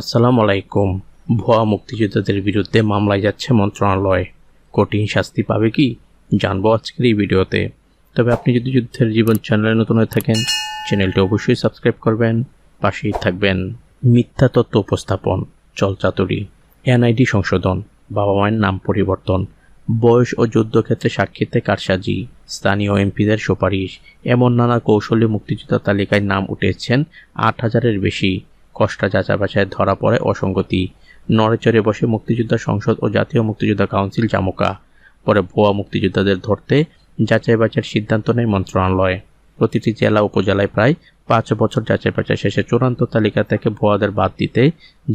আসসালামু আলাইকুম। ভুয়া মুক্তিযোদ্ধাদের বিরুদ্ধে মামলায় যাচ্ছে মন্ত্রণালয়। কঠিন শাস্তি পাবে কি? জানব আজকের এই ভিডিওতে। তবে আপনি যদি যুদ্ধের জীবন চ্যানেলে নতুন হয়ে থাকেন, চ্যানেলটি অবশ্যই সাবস্ক্রাইব করবেন, পাশেই থাকবেন। মিথ্যা তত্ত্ব উপস্থাপন চলচাতুরি এনআইডি সংশোধন, বাবা মায়ের নাম পরিবর্তন, বয়স ও যুদ্ধক্ষেত্রে সাক্ষীতে কারসাজি, স্থানীয় এমপিদের সুপারিশ, এমন নানা কৌশলে মুক্তিযোদ্ধা তালিকায় নাম উঠেছেন আট হাজারের বেশি। কষ্টা যাচা বাছায় ধরা পড়ে অসঙ্গতি। নড়েচড়ে বসে মুক্তিযোদ্ধা সংসদ ও জাতীয় মুক্তিযোদ্ধা কাউন্সিল জামুকা। পরে ভুয়া মুক্তিযোদ্ধাদের ধরতে যাচাই বাছাইয়ের সিদ্ধান্ত নেয় মন্ত্রণালয়। প্রতিটি জেলা উপজেলায় প্রায় পাঁচ বছর যাচাই বাছাই শেষে চূড়ান্ত তালিকা থেকে ভুয়াদের বাদ দিতে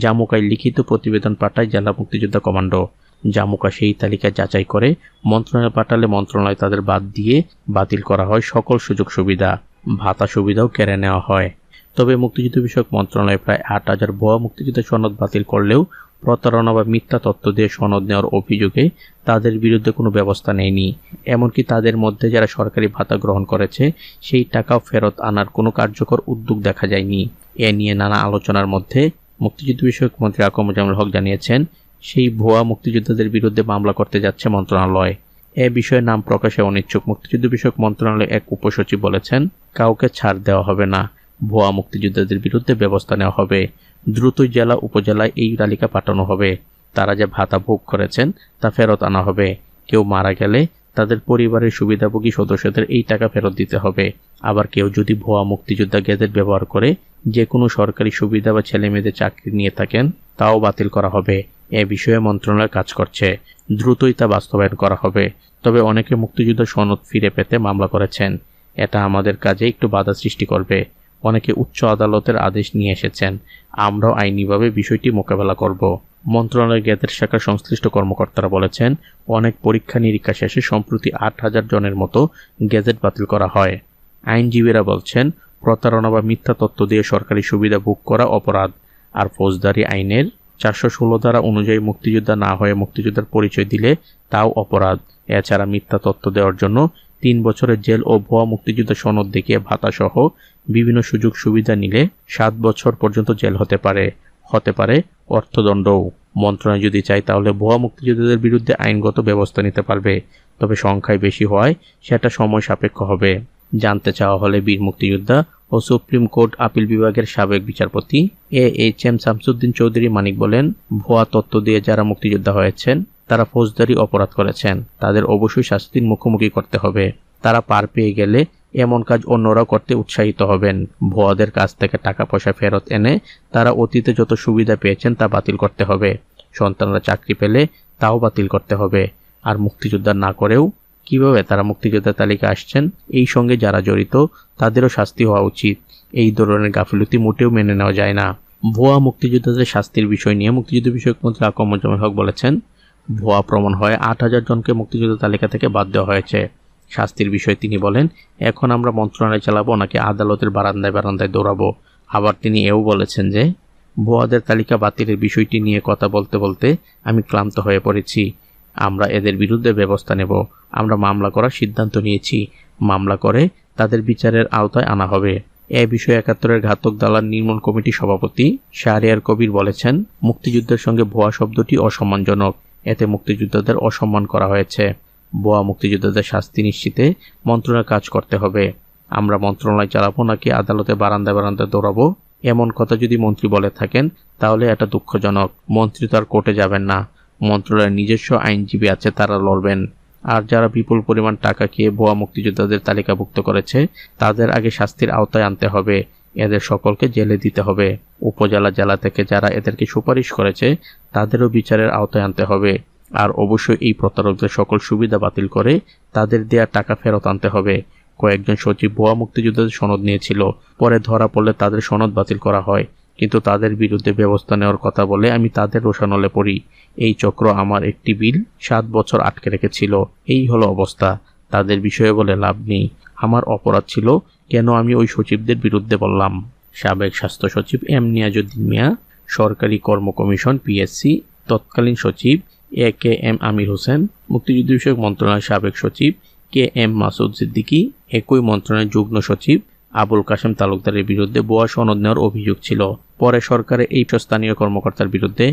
জামুকায় লিখিত প্রতিবেদন পাঠায় জেলা মুক্তিযোদ্ধা কমান্ডো। জামুকা সেই তালিকায় যাচাই করে মন্ত্রণালয় পাঠালে মন্ত্রণালয় তাদের বাদ দিয়ে বাতিল করা হয় সকল সুযোগ সুবিধা ভাতা সুবিধাও কেড়ে নেওয়া হয়। তবে মুক্তিযুদ্ধ বিষয়ক মন্ত্রণালয় প্রায় আট হাজার ভুয়া মুক্তিযুদ্ধের সনদ বাতিল করলেও প্রতারণা বা মিথ্যা তথ্য দিয়ে সনদ নেওয়ার অভিযোগে তাদের বিরুদ্ধে কোনো ব্যবস্থা নেয়নি। এমনকি তাদের মধ্যে যারা সরকারি ভাতা গ্রহণ করেছে, সেই টাকাও ফেরত আনার কোনো কার্যকর উদ্যোগ দেখা যায়নি। এ নিয়ে নানা আলোচনার মধ্যে মুক্তিযুদ্ধ বিষয়ক মন্ত্রী আকমুজামুল হক জানিয়েছেন, সেই ভুয়া মুক্তিযোদ্ধাদের বিরুদ্ধে মামলা করতে যাচ্ছে মন্ত্রণালয়। এ বিষয়ে নাম প্রকাশে অনিচ্ছুক। মুক্তিযুদ্ধ বিষয়ক মন্ত্রণালয় এক উপসচিব বলেছেন, কাউকে ছাড় দেওয়া হবে না। ভুয়া মুক্তিযোদ্ধাদের বিরুদ্ধে ব্যবস্থা নেওয়া হবে। দ্রুতই জেলা, উপজেলায় এই তালিকা পাঠানো হবে। তারা যে ভাতা ভোগ করেছেন, তা ফেরত আনা হবে। কেউ মারা গেলে তাদের পরিবারের সুবিধাভোগী সদস্যদের এই টাকা ফেরত দিতে হবে। আবার কেউ যদি ভুয়া মুক্তিযোদ্ধা গেজেট ব্যবহার করে যে কোনো সরকারি সুবিধা বা ছেলে মেয়েদের চাকরি নিয়ে থাকেন, তাও বাতিল করা হবে। এ বিষয়ে মন্ত্রণালয় কাজ করছে। দ্রুতই তা বাস্তবায়ন করা হবে। তবে অনেকে মুক্তিযুদ্ধ সনদ ফিরে পেতে মামলা করেছেন। এটা আমাদের কাজে একটু বাধা সৃষ্টি করবে। অনেকে উচ্চ আদালতের আদেশ নিয়ে এসেছেন। আমরাও আইনিভাবে বিষয়টি মোকাবেলা করব। মন্ত্রণালয়ের গ্যাজেট শাখার সংশ্লিষ্ট কর্মকর্তারা বলেছেন, অনেক পরীক্ষা নিরীক্ষা শেষে সম্প্রতি আট হাজার জনের মতো গ্যাজেট বাতিল করা হয়। আইনজীবীরা বলছেন, প্রতারণা বা মিথ্যা তথ্য দিয়ে সরকারি সুবিধা ভোগ করা অপরাধ। আর ফৌজদারি আইনের চারশো ষোলো ধারা অনুযায়ী মুক্তিযোদ্ধা না হয়ে মুক্তিযোদ্ধার পরিচয় দিলে তাও অপরাধ। এছাড়া মিথ্যা তথ্য দেওয়ার জন্য তিন বছরের জেল ও ভুয়া মুক্তিযুদ্ধ সনদ দেখিয়ে ভাতাসহ বিভিন্ন সুযোগ সুবিধা নিলে সাত বছর পর্যন্ত জেল হতে পারে। হতে পারে অর্থদণ্ডও। মন্ত্রণালয় যদি চায় তাহলে ভুয়া মুক্তিযোদ্ধাদের বিরুদ্ধে আইনগত ব্যবস্থা নিতে পারবে। তবে সংখ্যায় বেশি হওয়ায় সেটা সময় সাপেক্ষ হবে। জানতে চাওয়া হলে বীর মুক্তিযোদ্ধা ও সুপ্রিম কোর্ট আপিল বিভাগের সাবেক বিচারপতি A H M Shamsuddin Chowdhury Manik বলেন, ভুয়া তত্ত্ব দিয়ে যারা মুক্তিযোদ্ধা হয়েছেন তারা ফৌজদারি অপরাধ করেছেন। তাদের অবশ্যই শাস্তির মুখোমুখি করতে হবে। তারা পার পেয়ে গেলে এমন কাজ অন্যরাও করতে উৎসাহিত হবেন। ভুয়াদের কাছ থেকে টাকা পয়সা ফেরত এনে তারা অতীতে যত সুবিধা পেয়েছেন তা বাতিল করতে হবে। সন্তানরা চাকরি পেলে তাও বাতিল করতে হবে। আর মুক্তিযোদ্ধা না করেও কীভাবে তারা মুক্তিযোদ্ধার তালিকা আসছেন, এই সঙ্গে যারা জড়িত, তাদেরও শাস্তি হওয়া উচিত। এই ধরনের গাফিলতি মোটেও মেনে নেওয়া যায় না। ভুয়া মুক্তিযোদ্ধাদের শাস্তির বিষয় নিয়ে মুক্তিযুদ্ধ বিষয়ক মন্ত্রী আকমুজ্জামান হক বলেছেন ভুয়া প্রমাণ হয়। আট হাজার জনকে মুক্তিযুদ্ধ তালিকা থেকে বাদ দেওয়া হয়েছে। শাস্তির বিষয়ে তিনি বলেন, এখন আমরা মন্ত্রণালয় চালাবো নাকি আদালতের বারান্দায় বারান্দায় দৌড়াবো? আবার তিনি এও বলেছেন যে, ভুয়াদের তালিকা বাতিলের বিষয়টি নিয়ে কথা বলতে বলতে আমি ক্লান্ত হয়ে পড়েছি। আমরা এদের বিরুদ্ধে ব্যবস্থা নেব। আমরা মামলা করার সিদ্ধান্ত নিয়েছি। মামলা করে তাদের বিচারের আওতায় আনা হবে। এ বিষয়ে একাত্তরের ঘাতক দালাল নির্মূল কমিটি সভাপতি শাহরিয়ার কবির বলেছেন, মুক্তিযুদ্ধের সঙ্গে ভুয়া শব্দটি অসম্মানজনক। এতে মুক্তিযোদ্ধাদের অসম্মান করা হয়েছে। বোয়া মুক্তিযোদ্ধাদের শাস্তি নিশ্চিতে মন্ত্রণালয় কাজ করতে হবে। আমরা মন্ত্রণালয় চালাবো নাকি আদালতে বারান্দায় বারান্দায় দৌড়াবো? এমন কথা যদি মন্ত্রী বলে থাকেন, তাহলে এটা দুঃখজনক। মন্ত্রী তো আর কোর্টে যাবেন না। মন্ত্রণালয়ের নিজস্ব আইনজীবী আছে, তারা লড়বেন। আর যারা বিপুল পরিমাণ টাকা খেয়ে ভুয়া মুক্তিযোদ্ধাদের তালিকাভুক্ত করেছে, তাদের আগে শাস্তির আওতায় আনতে হবে। এদের সকলকে জেলে দিতে হবে। উপজেলা জেলা থেকে যারা এদেরকে সুপারিশ করেছে, তাদেরও বিচারের আওতায় আনতে হবে। আর অবশ্যই এই প্রতারকদের সকল সুবিধা বাতিল করে তাদের দেয়া টাকা ফেরত আনতে হবে। কয়েকজন সচিব ভুয়া মুক্তিযোদ্ধাদের সনদ নিয়েছিল। পরে ধরা পড়লে তাদের সনদ বাতিল করা হয়। কিন্তু তাদের বিরুদ্ধে ব্যবস্থা নেওয়ার কথা বলে আমি তাদের রোশানলে পড়ি। এই চক্র আমার একটি বিল সাত বছর আটকে রেখেছিল। এই হলো অবস্থা। তাদের বিষয়ে বলে লাভ নেই। আমার অপরাধ ছিল কেন আমি ওই সচিবদের বিরুদ্ধে বললাম? সাবেক স্বাস্থ্য সচিব এম নিয়াজুদ্দিন মিয়া, সরকারি কর্ম কমিশন পিএসসি, তৎকালীন সচিব এ কে এম আমির হোসেন, মুক্তিযুদ্ধ বিষয়ক মন্ত্রণালয়ের সাবেক সচিব কে এম মাসুদ সিদ্দিকী, একই মন্ত্রণালয়ের যুগ্ম সচিব আবুল কাশেম তালুকদারের বিরুদ্ধে ভুয়া সনদ নেওয়ার অভিযোগ ছিল। পরে সরকারের এই স্থানীয় কর্মকর্তার বিরুদ্ধে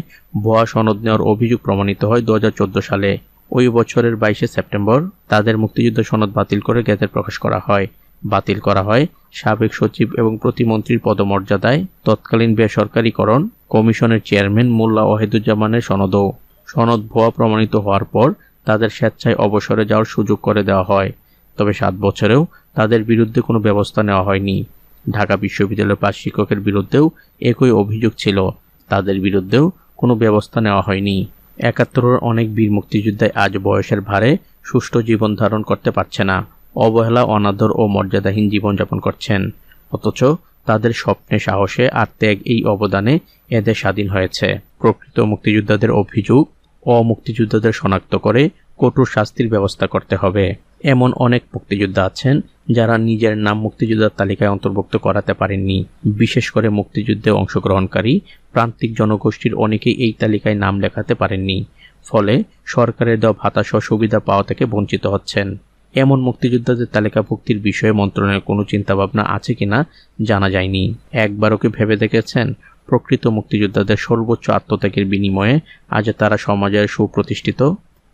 ভুয়া সনদ নেওয়ার অভিযোগ প্রমাণিত হয় দু হাজার চোদ্দ সালে। ওই বছরের বাইশে সেপ্টেম্বর তাদের মুক্তিযুদ্ধ সনদ বাতিল করে গেজেট প্রকাশ করা হয়। বাতিল করা হয়। সাবেক সচিব এবং প্রতিমন্ত্রীর পদমর্যাদায় তৎকালীন বেসরকারীকরণ কমিশনের চেয়ারম্যান মোল্লা ওয়াহিদুজ্জামানের সনদও। সনদ ভুয়া প্রমাণিত হওয়ার পর তাদের স্বেচ্ছায় অবসরে যাওয়ার সুযোগ করে দেওয়া হয়। তবে সাত বছরেও তাদের বিরুদ্ধে কোনো ব্যবস্থা নেওয়া হয়নি। ঢাকা বিশ্ববিদ্যালয়ের পাঁচ শিক্ষকের বিরুদ্ধেও একই অভিযোগ ছিল। তাদের বিরুদ্ধেও কোনো ব্যবস্থা নেওয়া হয়নি। একাত্তরের অনেক বীর মুক্তিযোদ্ধায় আজ বয়সের ভারে সুষ্ঠু জীবন ধারণ করতে পারছে না। অবহেলা, অনাদর ও মর্যাদাহীন জীবনযাপন করছেন। অথচ তাদের স্বপ্নে, সাহসে আর ত্যাগ এই অবদানে এদের স্বাধীন হয়েছে। প্রকৃত মুক্তিযোদ্ধাদের অভিযোগ, অমুক্তিযোদ্ধাদের শনাক্ত করে কঠোর শাস্তির ব্যবস্থা করতে হবে। এমন অনেক মুক্তিযোদ্ধা আছেন যারা নিজের নাম মুক্তিযোদ্ধার তালিকায় অন্তর্ভুক্ত করাতে পারেননি। বিশেষ করে মুক্তিযুদ্ধে অংশগ্রহণকারী, প্রান্তিক জনগোষ্ঠীর অনেকেই এই তালিকায় নাম লেখাতে পারেননি। ফলে সরকারের দেওয়া ভাতাসহ সুবিধা পাওয়া থেকে বঞ্চিত হচ্ছেন। এমন মুক্তিযোদ্ধাদের তালিকাভুক্তির বিষয়ে মন্ত্রণালয়ের কোনো চিন্তাভাবনা আছে কিনা জানা যায়নি। একবারও কি ভেবে দেখেছেন? প্রকৃত মুক্তিযোদ্ধাদের সর্বোচ্চ আত্মত্যাগের বিনিময়ে আজ তারা সমাজের সুপ্রতিষ্ঠিত?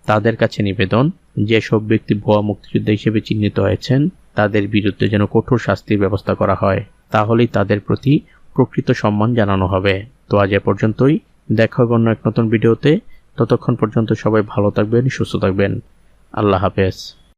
তাদের কাছে নিবেদন, যেসব ব্যক্তি ভুয়া মুক্তিযোদ্ধা হিসেবে চিহ্নিত হয়েছেন, তাদের বিরুদ্ধে যেন কঠোর শাস্তির ব্যবস্থা করা হয়, তাহলেই তাদের প্রতি প্রকৃত সম্মান জানানো হবে। তো আজ এ পর্যন্তই। দেখা হবে অন্য এক নতুন ভিডিওতে। ততক্ষণ পর্যন্ত সবাই ভালো থাকবেন, সুস্থ থাকবেন। আল্লাহ হাফেজ।